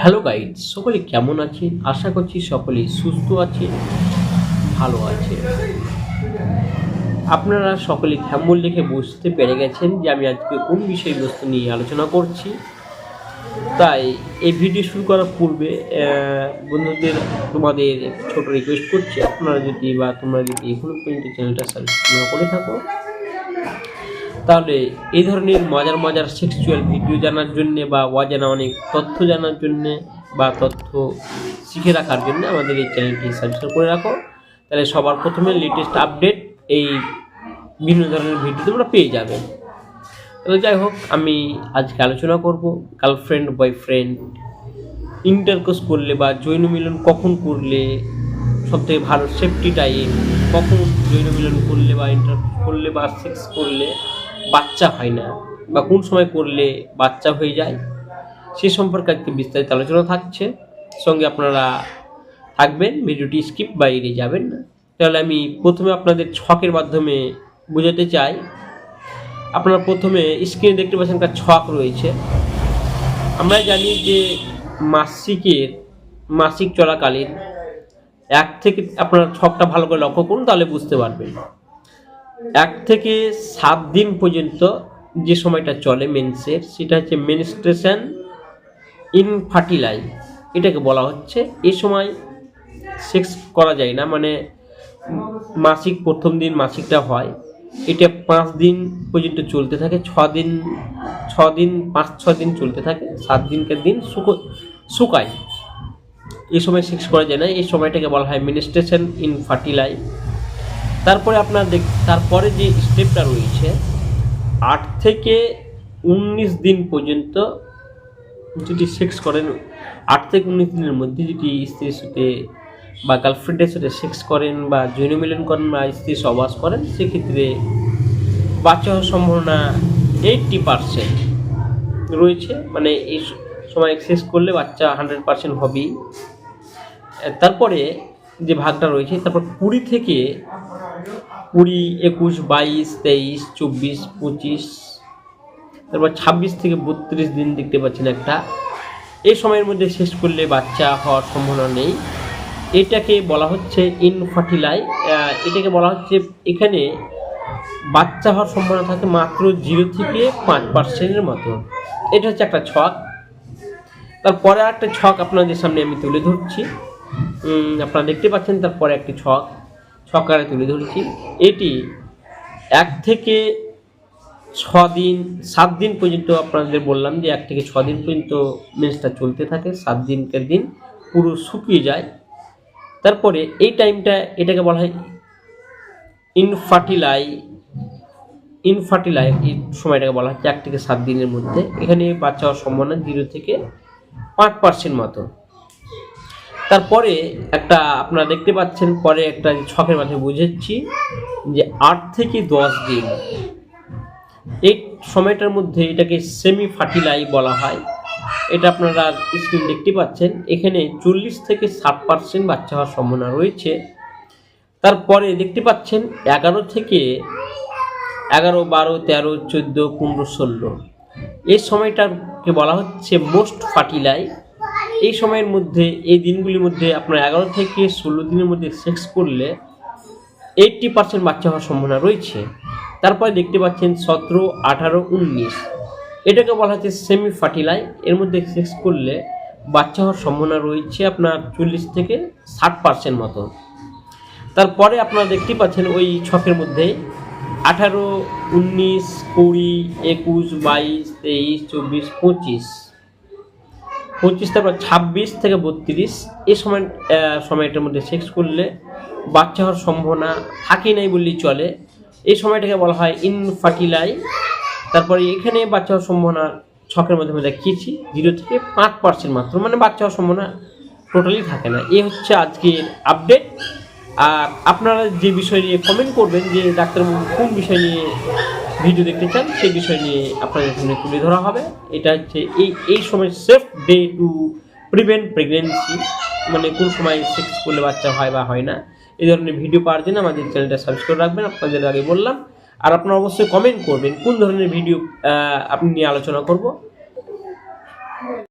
Hello guide সকলে কেমন আছেন? আশা করছি সকলেই সুস্থ আছে ভালো আছে আপনারা সকলে থ্যাম্বল দেখে বুঝতে পেরে গেছেন যে আমি আজকে কোন বিষয়বস্তু নিয়ে আলোচনা করছি। তাই এই ভিডিও শুরু করার পূর্বে বন্ধুদের তোমাদের ছোট রিকোয়েস্ট করছি। আপনারা যদি বা তোমরা যদি এখনও পর্যন্ত চ্যানেলটা সাবস্ক্রাইব করে থাকো তাহলে এই ধরনের মজার মজার সেক্সুয়াল ভিডিও জানার জন্য বা অজানা অনেক তথ্য জানার জন্য বা তথ্য শিখে রাখার জন্য আমাদের এই চ্যানেলটি সাবস্ক্রাইব করে রাখো। তাহলে সবার প্রথমে লেটেস্ট আপডেট এই বিভিন্ন ধরনের ভিডিও তোমরা পেয়ে যাবে। তাহলে যাই হোক, আমি আজকে আলোচনা করব গার্লফ্রেন্ড বয়ফ্রেন্ড ইন্টারকোর্স করলে বা জৈন মিলন কখন করলে সবথেকে ভালো সেফটি টাইম কখন জৈন মিলন করলে বা ইন্টার করলে বা সেক্স করলে বাচ্চা হয় না বা কোন সময় করলে বাচ্চা হয়ে যায়, সে সম্পর্কে আজকে বিস্তারিত আলোচনা থাকছে। সঙ্গে আপনারা থাকবেন, ভিডিওটি স্কিপ বাইরে যাবেন না। তাহলে আমি প্রথমে আপনাদের ছকের মাধ্যমে বোঝাতে চাই। আপনারা প্রথমে স্ক্রিনে দেখতে পাচ্ছেন একটা ছক রয়েছে। আমরা জানি যে মাসিকের মাসিক চলাকালীন এক থেকে আপনার ছকটা ভালো করে লক্ষ্য করুন, তাহলে বুঝতে পারবেন। এক থেকে সাত দিন পর্যন্ত যে সময়টা চলে মেন্সের সেটা হচ্ছে মেনস্ট্রেশন ইনফার্টিলাই এটাকে বলা হচ্ছে। এ সময় সেক্স করা যায় না মানে মাসিক প্রথম দিন মাসিকটা হয়। এটা পাঁচ দিন পর্যন্ত চলতে থাকে, ছ দিন ছ দিন, পাঁচ, ছ দিন চলতে থাকে, সাত দিনকার দিন শুকো, শুকায়। এই সময় সেক্স করা যায় না। এই সময়টাকে বলা হয় মিনিস্ট্রেশন ইন ফার্টিলাই তারপরে আপনার দেখ, তারপরে যে স্টেপটা রয়েছে, আট থেকে উনিশ দিন পর্যন্ত যদি সেক্স করেন, আট থেকে উনিশ দিনের মধ্যে যদি স্ত্রীর সাথে বা গার্লফ্রেন্ডের সাথে সেক্স করেন বা যৌন মিলন করেন বা স্ত্রী সবাস করেন, সেক্ষেত্রে বাচ্চা হওয়ার সম্ভাবনা এইটটি পারসেন্ট রয়েছে। মানে এই সময় সেক্স করলে বাচ্চা হান্ড্রেড পারসেন্ট হবেই। তারপরে যে ভাগটা রয়েছে, তারপর কুড়ি থেকে কুড়ি, একুশ, বাইশ, তেইশ, চব্বিশ, পঁচিশ, তারপর ছাব্বিশ থেকে বত্রিশ দিন দেখতে পাচ্ছেন একটা। এই সময়ের মধ্যে শেষ করলে বাচ্চা হওয়ার সম্ভাবনা নেই। এটাকে বলা হচ্ছে ইনফার্টিলাই এটাকে বলা হচ্ছে এখানে বাচ্চা হওয়ার সম্ভাবনা থাকে মাত্র জিরো থেকে পাঁচ পার্সেন্টের মতো। এটা হচ্ছে একটা ছক। তারপরে একটা ছক আপনাদের সামনে আমি তুলে ধরছি। আপনারা দেখতে পাচ্ছেন তারপরে একটি ছক। ছকারে তুলে ধরেছি। এটি এক থেকে ছ দিন সাত দিন পর্যন্ত আপনাদের বললাম যে এক থেকে ছ দিন পর্যন্ত মেন্সটা চলতে থাকে, সাত দিনকার দিন পুরো শুকিয়ে যায়। তারপরে এই টাইমটা এটাকে বলা হয় ইনফার্টিলাই ইনফার্টিলাই এই সময়টাকে বলা হয় এক থেকে সাত দিনের মধ্যে। এখানে বাচ্চা হওয়ার সম্ভাবনা জিরো থেকে পাঁচ পার্সেন্ট মতো। তারপরে একটা আপনারা দেখতে পাচ্ছেন, পরে একটা ছকের মাধ্যমে বুঝেছি যে আট থেকে দশ দিন। এই সময়টার মধ্যে এটাকে সেমি ফার্টিলাই বলা হয়। এটা আপনারা স্ক্রিন দেখতে পাচ্ছেন। এখানে চল্লিশ থেকে ষাট পার্সেন্ট বাচ্চা হওয়ার সম্ভাবনা রয়েছে। তারপরে দেখতে পাচ্ছেন, এগারো থেকে এগারো, বারো, তেরো, চোদ্দ, পনেরো, ষোলো। এই সময়টাকে বলা হচ্ছে মোস্ট ফার্টিলাই এই সময়ের মধ্যে, এই দিনগুলির মধ্যে আপনার এগারো থেকে ষোলো দিনের মধ্যে সেক্স করলে এইটটি পার্সেন্ট বাচ্চা হওয়ার সম্ভাবনা রয়েছে। তারপরে দেখতে পাচ্ছেন সতেরো, আঠারো, উনিশ। এটাকে বলা হচ্ছে সেমি ফার্টিলাই এর মধ্যে সেক্স করলে বাচ্চা হওয়ার সম্ভাবনা রয়েছে আপনার চল্লিশ থেকে ষাট পার্সেন্ট মতো। তারপরে আপনারা দেখতে পাচ্ছেন ওই ছকের মধ্যে আঠারো, উনিশ, কুড়ি, একুশ, বাইশ, তেইশ, চব্বিশ, পঁচিশ। পঁচিশ তারপর ছাব্বিশ থেকে বত্রিশ। এই সময় সময়টার মধ্যে সেক্স করলে বাচ্চা হওয়ার সম্ভাবনা থাকে নাই বললেই চলে। এই সময়টাকে বলা হয় ইনফার্টিলাই তারপরে এখানে বাচ্চা হওয়ার সম্ভাবনা ছকের মধ্যে আমি দেখিয়েছি জিরো থেকে পাঁচ পার্সেন্ট মাত্র। মানে বাচ্চা হওয়ার সম্ভাবনা টোটালি থাকে না। এই হচ্ছে আজকের আপডেট আর আপনারা যে বিষয় নিয়ে কমেন্ট করবেন, যে ডাক্তারবাবু কোন বিষয় নিয়ে ভিডিও দেখতে চান, সেই বিষয় নিয়ে আপনাদের সামনে তুলে ধরা হবে। এটা হচ্ছে এই এই সময় safe day to prevent pregnancy মানে কোন সময় সেক্স করলে বাচ্চা হয় বা হয় না। এই ধরনের ভিডিও পাওয়ার জন্য আমাদের চ্যানেলটা সাবস্ক্রাইব করে রাখবেন, আপনাদের আগে বললাম। আর আপনারা অবশ্যই কমেন্ট করবেন, কোন ধরনের ভিডিও আপনি নিয়ে আলোচনা করব।